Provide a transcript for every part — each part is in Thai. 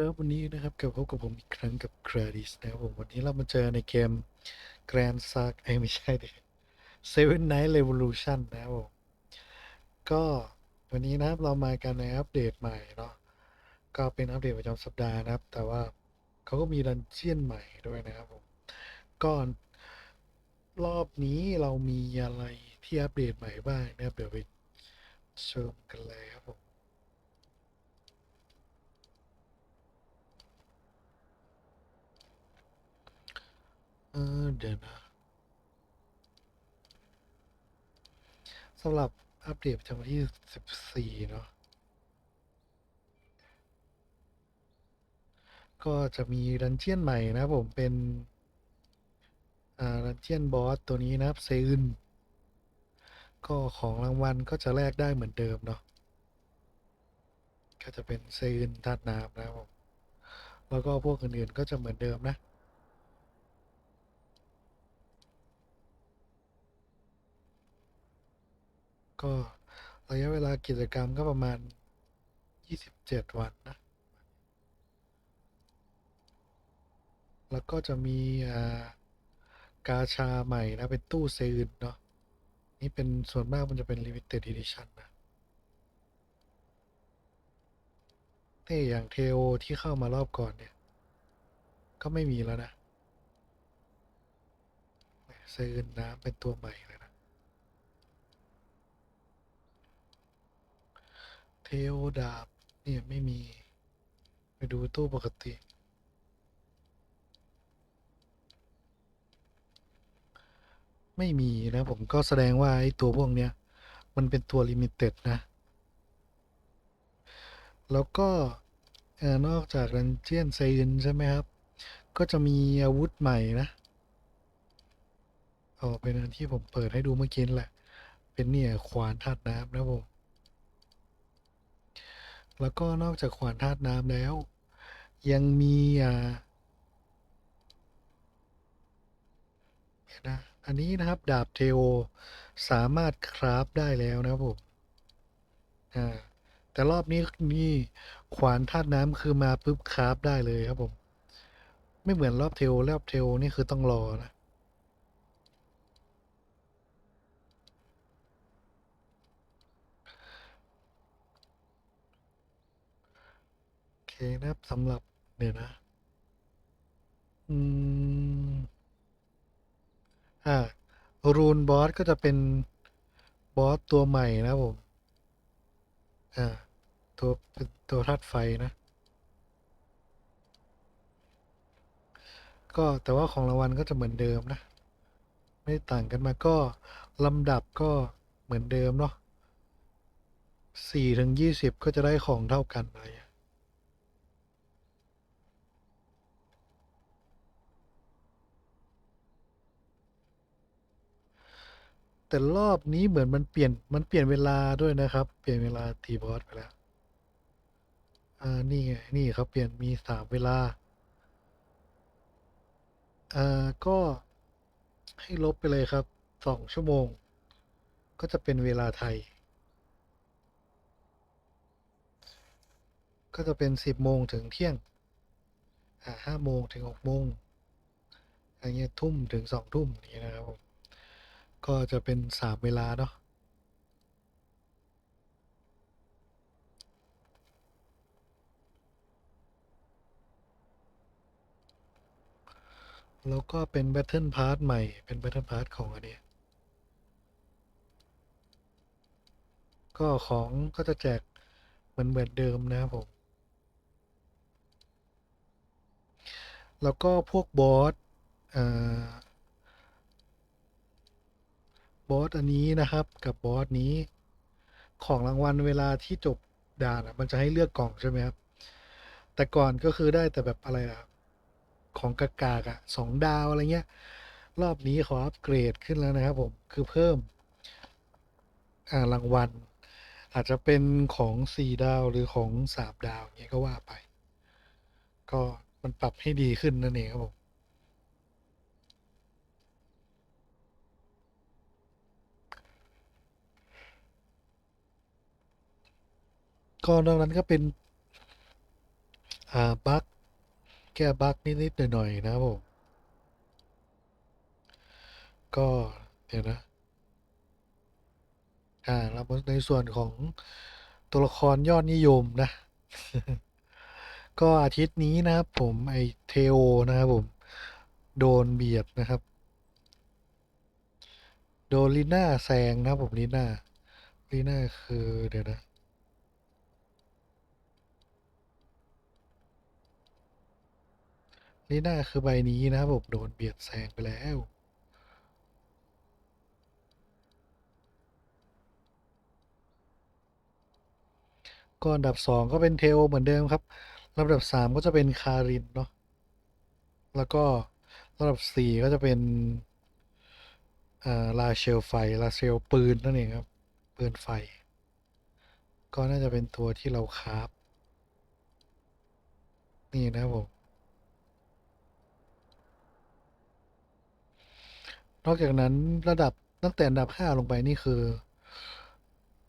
ครับวันนี้นะครับกลับพบกับผมอีกครั้งกับ c r a d i s นะครับผมวันนี้เรามาเจอในเกม Grand s a g เอ้ไม่ใช่ดิ Seven Night Revolution นะครับผมก็วันนี้นะครับเรามากันในอัปเดตใหม่เนาะก็เป็นอัปเดตประจำสัปดาห์นะครับ แต่ว่าเขาก็มีดันเจียนใหม่ด้วยนะครับผมก็รอบนี้เรามีอะไรที่อัปเดตใหม่บ้างนะครับเดี๋ยวไปชมกันเลยครับผม เออเดี๋ยวนะสำหรับอัปเดตประจำวันที่14เนาะก็จะมีดันเจียนใหม่นะครับผมเป็น อ่า ดันเจียนบอสตัวนี้นะครับเซอึนก็ของรางวัลก็จะแลกได้เหมือนเดิมเนาะก็จะเป็นเซอึนธาตุน้ำนะครับผมแล้วก็พวกอื่นๆก็จะเหมือนเดิมนะ ก็ระยะเวลากิจกรรมก็ประมาณ 27 วันนะ แล้วก็จะมีอากาชาใหม่นะ เป็นตู้เซอึนเนาะ นี่เป็นส่วนมากมันจะเป็น limited edition นะนี่อย่างเทโอที่เข้ามารอบก่อนเนี่ย ก็ไม่มีแล้วนะเซอึนน้ำเป็นตัวใหม่เลยนะ เทโอดาบเนี่ยไม่มี ไปดูตู้ปกติ ไม่มีนะผมก็แสดงว่า ไอ้ตัวพวกเนี้ย มันเป็นตัวลิมิเต็ดนะ แล้วก็นอกจากรันเจียนไซนใช่ไหมครับ ก็จะมีอาวุธใหม่นะอ๋อเป็นอันที่ผมเปิดให้ดูเมื่อกี้แหละ เป็นเนี่ยขวานธาตุน้ำนะผม แล้วก็นอกจากขวานธาตุน้ำแล้ว ยังมีอ่านะอันนี้นะครับดาบเทโอสามารถคราฟได้แล้วนะครับผมอ่าแต่รอบนี้นี่ขวานธาตุน้ำคือมาปุ๊บคราฟได้เลยครับผม ไม่เหมือนรอบเทโอรอบเทโอนี่คือต้องรอนะ โอเค นะครับสำหรับเดี๋ยวนะ อืม อ่า รูนบอสก็จะเป็นบอสตัวใหม่นะผม อ่า ตัวเป็นตัวธาตุไฟนะ ก็แต่ว่าของรางวัลก็จะเหมือนเดิมนะ ไม่ต่างกันมาก็ลำดับก็เหมือนเดิมเนาะสี่ถึงยี่สิบก็จะได้ของเท่ากันอะไรอย่างเงี้ย แต่รอบนี้เหมือนมันเปลี่ยนมันเปลี่ยนเวลาด้วยนะครับ เปลี่ยนเวลาตีบอสไปแล้ว อ่านี่ไงนี่เขาเปลี่ยนมีสามเวลา อ่าก็ให้ลบไปเลยครับสองชั่วโมง ก็จะเป็นเวลาไทย ก็จะเป็นสิบโมงถึงเที่ยง อ่าห้าโมงถึงหกโมงอย่างเงี้ยทุ่มถึงสองทุ่มอย่างนี้นะครับผม ก็จะเป็นสามเวลาเนาะแล้วก็เป็น Battle Pass ใหม่ เป็น Battle Pass ของอันเนี้ยก็ของก็จะแจกเหมือนเหมือนเดิมนะครับผม แล้วก็พวกบอสอ่า บอสอันนี้นะครับ กับบอสนี้ ของรางวัลเวลาที่จบด่านมันจะให้เลือกกล่องใช่ไหมครับ แต่ก่อนก็คือได้แต่แบบอะไรอะของกากากอะสองดาวอะไรเงี้ย รอบนี้ขออัปเกรดขึ้นแล้วนะครับ ผมคือเพิ่มอ่ารางวัล อาจจะเป็นของสี่ดาวหรือของสามดาวเงี้ยก็ว่าไป ก็มันปรับให้ดีขึ้นนั่นเองครับผม ก็นอกนั้นก็เป็นอ่าบั๊กแก้บั๊กนิด ๆ หน่อย ๆ นะครับผม ก็เดี๋ยวนะอ่าแล้วในส่วนของตัวละครยอดนิยมนะ ก็อาทิตย์นี้นะครับผมไอเทโอนะครับผม โดนเบียดนะครับ โดนลีน่าแซงนะครับผมลีน่าลีน่าคือเดี๋ยวนะ ลีน่าคือใบนี้นะครับผมโดนเบียดแซงไปแล้วก็อันดับสองก็เป็นเทโอเหมือนเดิมครับลำดับสามก็จะเป็นคารินเนาะแล้วก็ลำดับสี่ก็จะเป็นลาเชลไฟลาเชลปืนนั่นเองครับ ปืนไฟ ก็น่าจะเป็นตัวที่เราคราฟนี่นะครับผม นอกจากนั้นระดับตั้งแต่อันดับห้าลงไปนี่คือ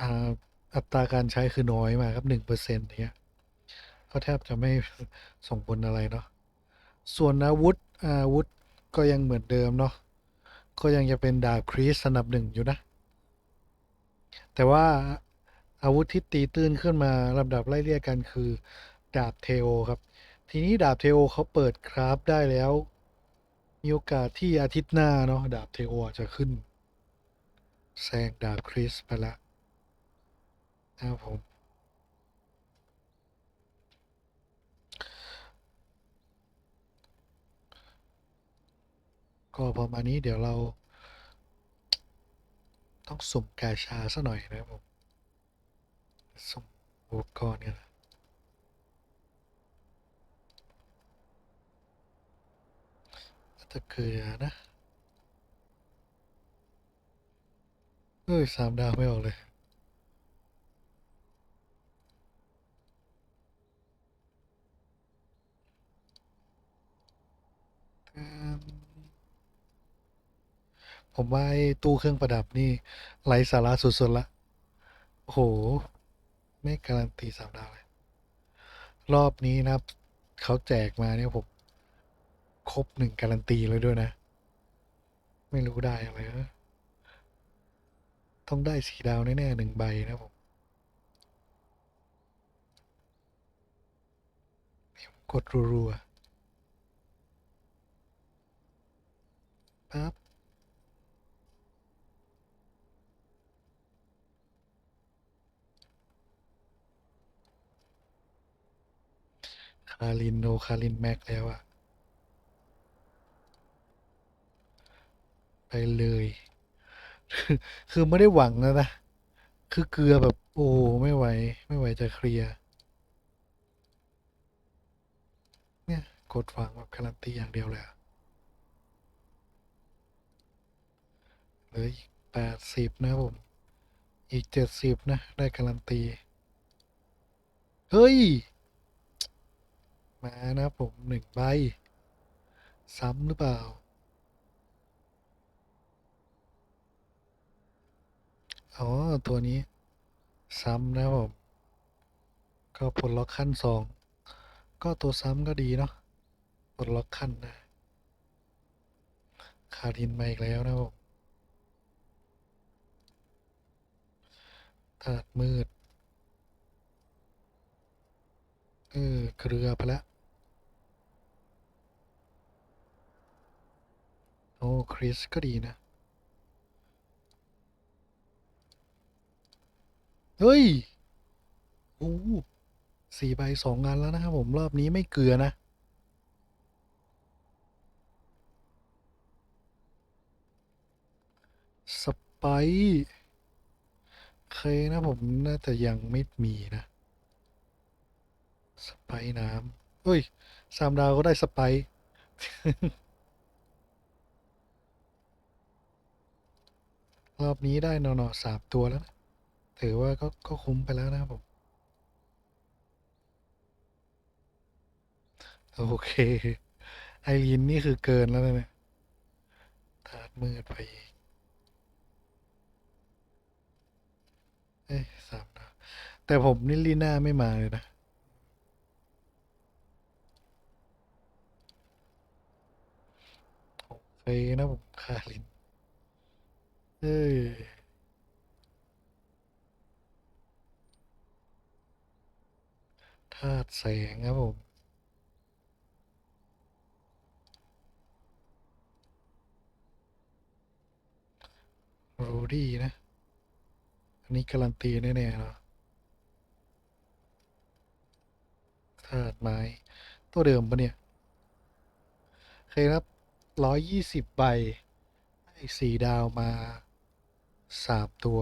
อ่าอัตราการใช้คือน้อยมากครับหนึ่งเปอร์เซ็นต์เนี้ยก็แทบจะไม่ส่งผลอะไรเนาะส่วนอาวุธอาวุธก็ยังเหมือนเดิมเนาะก็ยังจะเป็นดาบคริสสนับหนึ่งอยู่นะ แต่ว่าอาวุธที่ตีตื้นขึ้นมาลำดับไล่เรียกกันคือ ดาบเทโอครับ ทีนี้ดาบเทโอเขาเปิดคราฟได้แล้ว มีโอกาสที่อาทิตย์หน้าเนาะดาบเทโอจะขึ้นแซงดาบคริสไปล้วนะครับผม ก็ประมาณนี้เดี๋ยวเรา ต้องสุ่มกาชาซะหน่อยนะครับผมสุ่มอุปกรณ์เนี่ยนะ ตะเกียนะ เอ้ยสามดาวไม่ออกเลยผมว่าตู้เครื่องประดับนี่ไร้สาระสุดๆละ โอ้โห ไม่การันตีสามดาวเลย รอบนี้นะครับ เขาแจกมาเนี่ยผม ครบหนึ่งการันตีเลยด้วยนะ ไม่รู้ได้อะไรนะต้องได้สีดาวแน่ๆหนึ่งใบนะผมกดรัวๆปั๊บคารินโนคารินแม็กแล้วอะ ไปเลย คือไม่ได้หวังแล้วนะ คือเกลือแบบโอ้ไม่ไหว ไม่ไหวจะเคลียร์ เนี่ย กดฟังแบบการันตีอย่างเดียวเลยเหลืออีกแปดสิบนะผม อีกเจ็ดสิบนะ ได้การันตี เฮ้ย มานะผมหนึ่งใบ ซ้ำหรือเปล่า อ๋อ ตัวนี้ ซ้ำนะผมก็ปลดล็อกขั้นสองก็ตัวซ้ำก็ดีเนาะปลดล็อกขั้นนะคารินมาอีกแล้วนะผมธาตุมืด เออเกลือไปแล้วโอ้คริสก็ดีนะ เฮ้ยโอ้สี่ใบสองงานแล้วนะครับผมรอบนี้ไม่เกลือนะ สไปซ์เคยนะผมน่าจะยังไม่มีนะ สไปน้ำเฮ้ยสามดาวก็ได้สไปรอบนี้ได้หนอนๆสามตัวแล้วนะ ถือว่าก็ก็คุ้มไปแล้วนะครับผม โอเค ไอรีนนี่คือเกินแล้วนะเนี่ยถาดมืดไปอีกเอ้สามดาวแต่ผมนี่ลีน่าไม่มาเลยนะ โอเคนะผมคาลิน เอ้ ธาตุแสงครับผมรูดี้นะ อันนี้การันตีแน่ๆเนาะธาตุไม้ ตัวเดิมปะเนี่ยเคยรับร้อยยี่สิบใบไอ้สี่ดาวมาสามตัว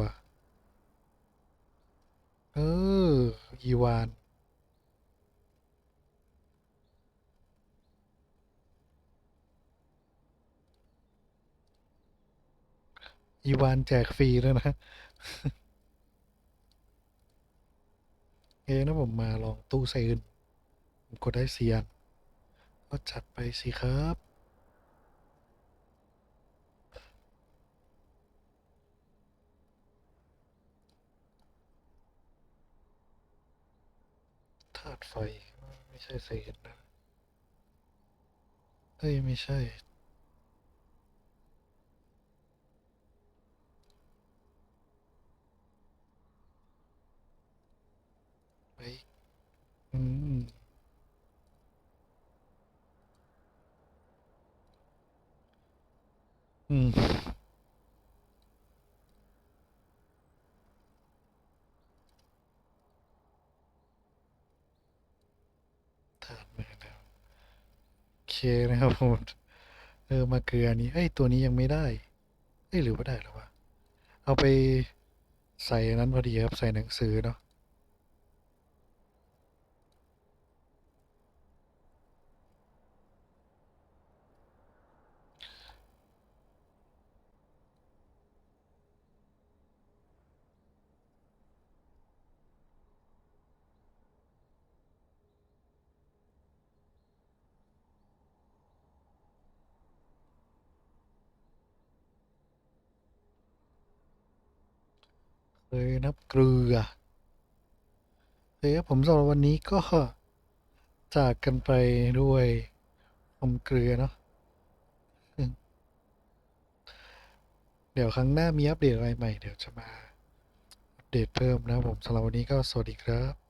เอออีวาน อีวานแจกฟรีแล้วนะเอ้นะผมมาลองตู้ไซอื่นผมกดได้เสียนก็จัดไปสิครับธาตุไฟ ไม่ใช่ไซอื่นนะ เอ้ย ไม่ใช่ อืมอืมถาดมือแล้วโอเคนะครับผมเออมาเกลือนี้เอ้ตัวนี้ยังไม่ได้เอ้หรือว่าได้แล้ววะเอาไปใส่นั้นพอดีครับ ใส่หนังสือเนาะ เลยนับเกลือโอเคครับผมสำหรับวันนี้ก็จากกันไปด้วยความเกลือเนาะเดี๋ยวครั้งหน้ามีอัปเดตอะไรใหม่ เดี๋ยวจะมาอัปเดตเพิ่มนะผมสำหรับวันนี้ก็สวัสดีครับ